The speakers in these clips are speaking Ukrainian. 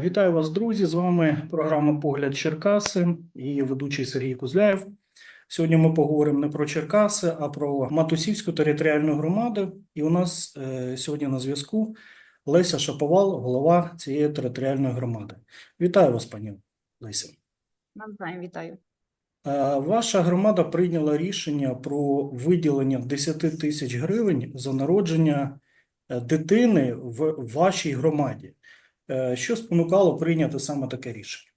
Вітаю вас, друзі! З вами програма Погляд Черкаси і ведучий Сергій Кузляєв. Сьогодні ми поговоримо не про Черкаси, а про Матусівську територіальну громаду. І у нас е, сьогодні на зв'язку Леся Шаповал, голова цієї територіальної громади. Вітаю вас, пані Леся. Навзаєм вітаю. Е, Ваша громада прийняла рішення про виділення 10 тисяч гривень за народження е, дитини в вашій громаді. Е, Що спонукало прийняти саме таке рішення?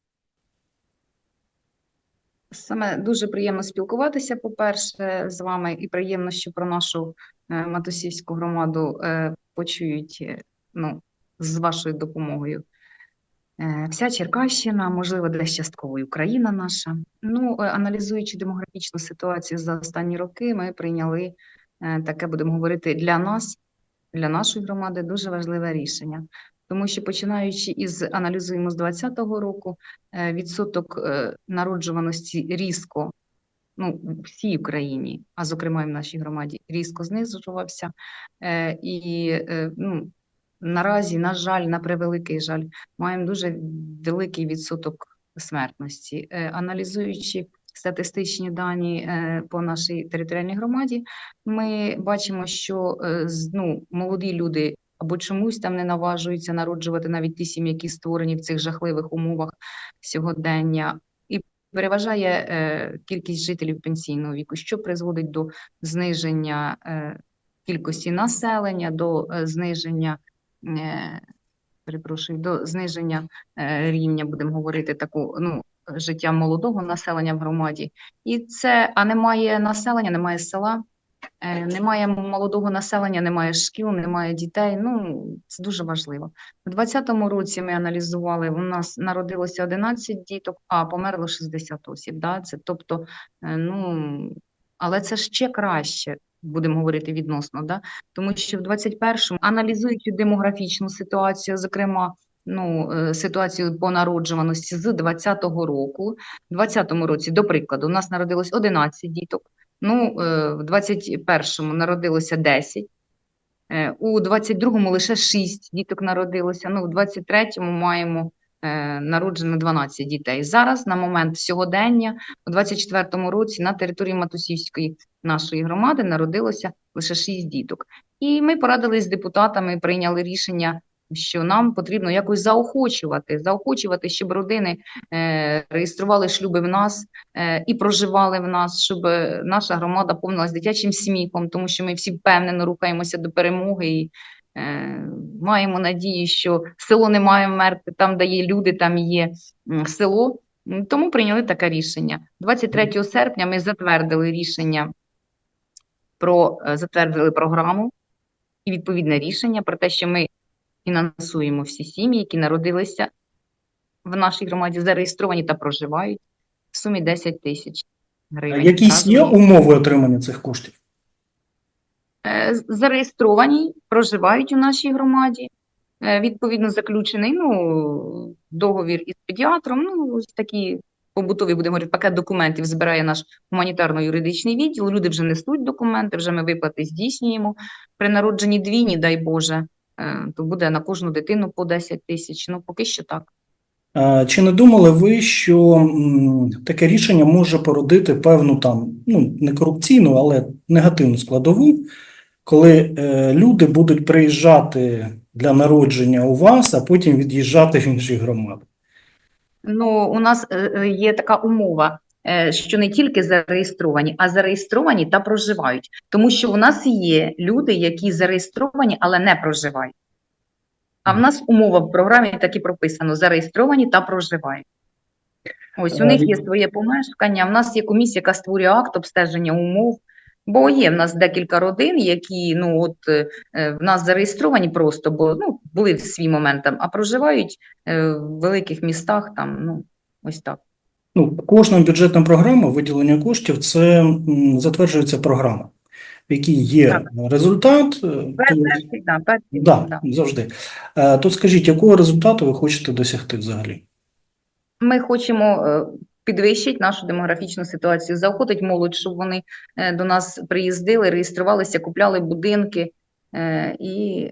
Саме дуже приємно спілкуватися, по-перше, з вами, і приємно, що про нашу е, Матусівську громаду е, почують ну, з вашою допомогою. Вся Черкащина, можливо, десь частково Україна наша. Ну, аналізуючи демографічну ситуацію за останні роки, ми прийняли таке, будемо говорити, для нас, для нашої громади, дуже важливе рішення. Тому що починаючи із аналізуємо з 2020 року, е, відсоток е, народжуваності різко, ну, всій Україні, а зокрема і в нашій громаді, різко знижувався. Е, І ну, наразі, на жаль, на превеликий жаль, маємо дуже великий відсоток смертності. Аналізуючи статистичні дані по нашій територіальній громаді, ми бачимо, що ну, молоді люди або чомусь там не наважуються народжувати навіть ті сім'ї, які створені в цих жахливих умовах сьогодення. І переважає е, кількість жителів пенсійного віку, що призводить до зниження е, кількості населення, до е, зниження, е, перепрошую, до зниження е, рівня, будемо говорити, таку, ну, життя молодого населення в громаді. І це, а немає населення, немає села. Е, Немає молодого населення, немає шкіл, немає дітей. Ну, це дуже важливо. У 2020 році ми аналізували, у нас народилося 11 діток, а померло 60 осіб. Да? Це, тобто, е, ну, але це ще краще, будемо говорити відносно, да? тому що в 21-му, аналізуючи демографічну ситуацію, зокрема, ну, е, ситуацію по народжуваності з 2020 року, в 2020 році, до прикладу, у нас народилось 11 діток, Ну, е, в 21-му народилося 10, е, у 22-му лише 6 діток народилося, ну, в 23-му маємо е, народжено 12 дітей. Зараз, на момент сьогодення, у 24-му році на території Матусівської нашої громади народилося лише 6 діток. І ми порадились з депутатами, прийняли рішення, що нам потрібно якось заохочувати, заохочувати, щоб родини е, реєстрували шлюби в нас, е, і проживали в нас, щоб наша громада повнилась дитячим сміхом, тому що ми всі впевнено рухаємося до перемоги і е, маємо надію, що село не має вмерти, там, де є люди, там є село. Тому прийняли таке рішення. 23 серпня ми затвердили рішення про затвердили програму і відповідне рішення про те, що ми фінансуємо всі сім'ї, які народилися в нашій громаді, зареєстровані та проживають в сумі 10 тисяч гривень. Якісь є умови отримання цих коштів? Е, зареєстровані, проживають у нашій громаді. Е, Відповідно, заключений ну, договір із педіатром. Ну, ось такі побутові, будемо говорити, пакет документів збирає наш гуманітарно-юридичний відділ. Люди вже несуть документи, вже ми виплати здійснюємо. При народженні двійні, дай Боже, то буде на кожну дитину по 10 тисяч. Ну, поки що так. Е, Чи не думали ви, що таке рішення може породити певну там, ну, не корупційну, але негативну складову, коли е, люди будуть приїжджати для народження у вас, а потім від'їжджати в інші громади? Ну, у нас е, е, є така умова, е, що не тільки зареєстровані, а зареєстровані та проживають. Тому що у нас є люди, які зареєстровані, але не проживають. А в нас умова в програмі так і прописано: зареєстровані та проживають. Ось у них є своє помешкання. В нас є комісія, яка створює акт обстеження умов. Бо є в нас декілька родин, які ну от е, е, в нас зареєстровані просто, бо ну були в свій момент там, а проживають е, в великих містах там, ну ось так. Ну, кожна бюджетна програма виділення коштів це м, затверджується програма, в якій є Так. результат. е, то- Перший, да, завжди. Е, То скажіть, якого результату ви хочете досягти взагалі? Ми хочемо е, підвищити нашу демографічну ситуацію, заохотити молодь, щоб вони до нас приїздили, реєструвалися, купляли будинки і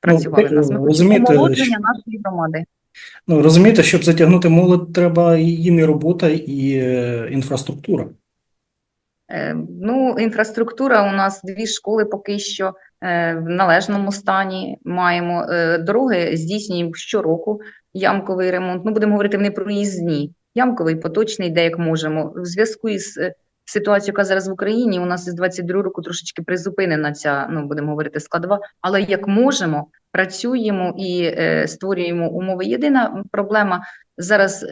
працювали в нас. Ми Ну, розумієте, омолодження нашої громади. Ну, розумієте, щоб затягнути молодь, треба їм і робота, і е, інфраструктура. Е, Ну, інфраструктура у нас дві школи поки що е, в належному стані маємо. Дороги здійснюємо щороку ямковий ремонт. Ну, будемо говорити не проїзні. Ямковий, поточний, де як можемо. В зв'язку із ситуацією, яка зараз в Україні, у нас з 22 року трошечки призупинена ця, ну, будемо говорити, складова, але як можемо, працюємо і е, створюємо умови. Єдина проблема зараз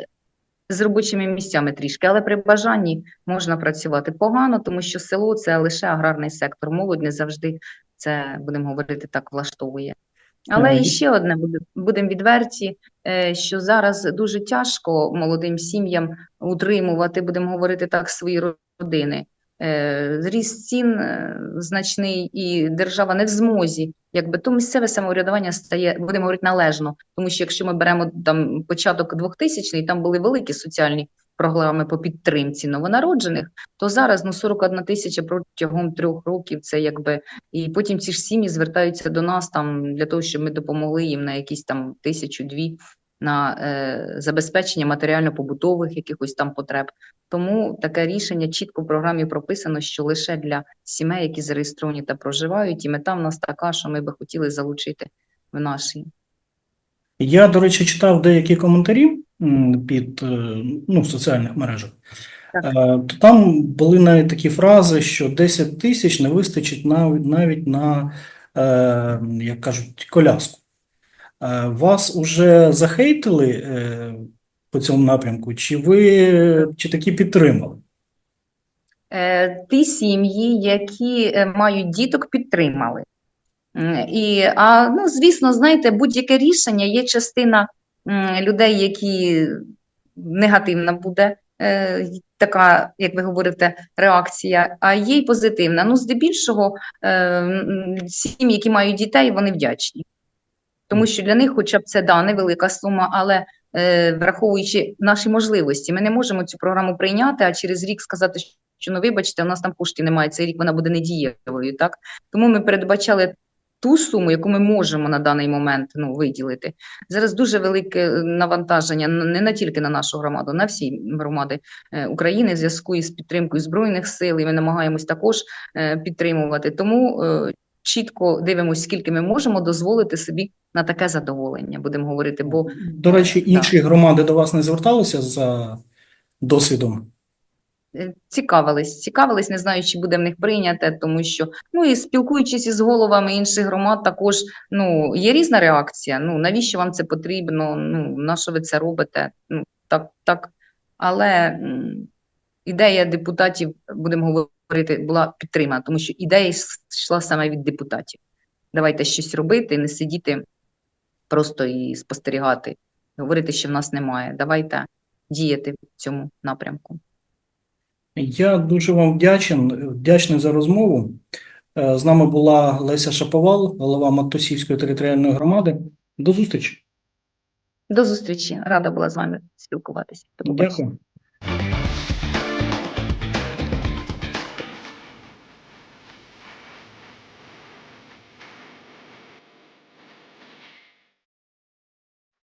з робочими місцями трішки, але при бажанні можна працювати погано, тому що село це лише аграрний сектор. Молодь не завжди це, будемо говорити, так влаштовує. Але і ще одне будемо відверті, що зараз дуже тяжко молодим сім'ям утримувати, будемо говорити так, свої родини. Е, Зріст цін е, значний, і держава не в змозі. Якби то місцеве самоврядування стає, будемо говорити, належно. Тому що якщо ми беремо там початок 2000-й, там були великі соціальні програми по підтримці новонароджених, то зараз ну 41 тисяча протягом трьох років. Це якби і потім ці ж сім'ї звертаються до нас там для того, щоб ми допомогли їм на якісь там тисячу-дві на е, забезпечення матеріально-побутових якихось там потреб. Тому таке рішення чітко в програмі прописано, що лише для сімей, які зареєстровані та проживають, і мета в нас така, що ми би хотіли залучити в наші. Я, до речі, читав деякі коментарі під, е, ну, в соціальних мережах. Так. Е, То там були навіть такі фрази, що 10 тисяч не вистачить навіть, навіть на, е, як кажуть, коляску. Вас уже захейтили по цьому напрямку, чи ви чи таки підтримали? Ті сім'ї, які мають діток, підтримали. І, а, ну, звісно, знаєте, будь-яке рішення є частина людей, які негативна буде е, така, як ви говорите, реакція, а є й позитивна. Ну, здебільшого, е, сім'ї, які мають дітей, вони вдячні. Тому що для них, хоча б це да, невелика сума, але е, враховуючи наші можливості, ми не можемо цю програму прийняти, а через рік сказати, що ну вибачте, у нас там коштів немає, цей рік вона буде недієвою. Так тому ми передбачали ту суму, яку ми можемо на даний момент ну, виділити. Зараз дуже велике е, навантаження не на тільки на нашу громаду, на всі громади е, України в зв'язку із підтримкою збройних сил. І ми намагаємось також е, підтримувати. Тому чітко дивимося, скільки ми можемо дозволити собі на таке задоволення, будемо говорити. Бо До речі, інші громади до вас не зверталися за досвідом? Е, Цікавились, цікавились, не знаю, чи буде в них прийняте, тому що ну і спілкуючись із головами інших громад, також ну є різна реакція. Ну навіщо вам це потрібно? Ну на що ви це робите? Ну так, так. Але ідея депутатів, будемо говорити, була підтримана, тому що ідея йшла саме від депутатів. Давайте щось робити, не сидіти просто і спостерігати, говорити, що в нас немає. Давайте діяти в цьому напрямку. Я дуже вам вдячен, вдячний за розмову. Е, З нами була Леся Шаповал, голова Матосівської територіальної громади. До зустрічі. До зустрічі. Рада була з вами спілкуватися. Дякую.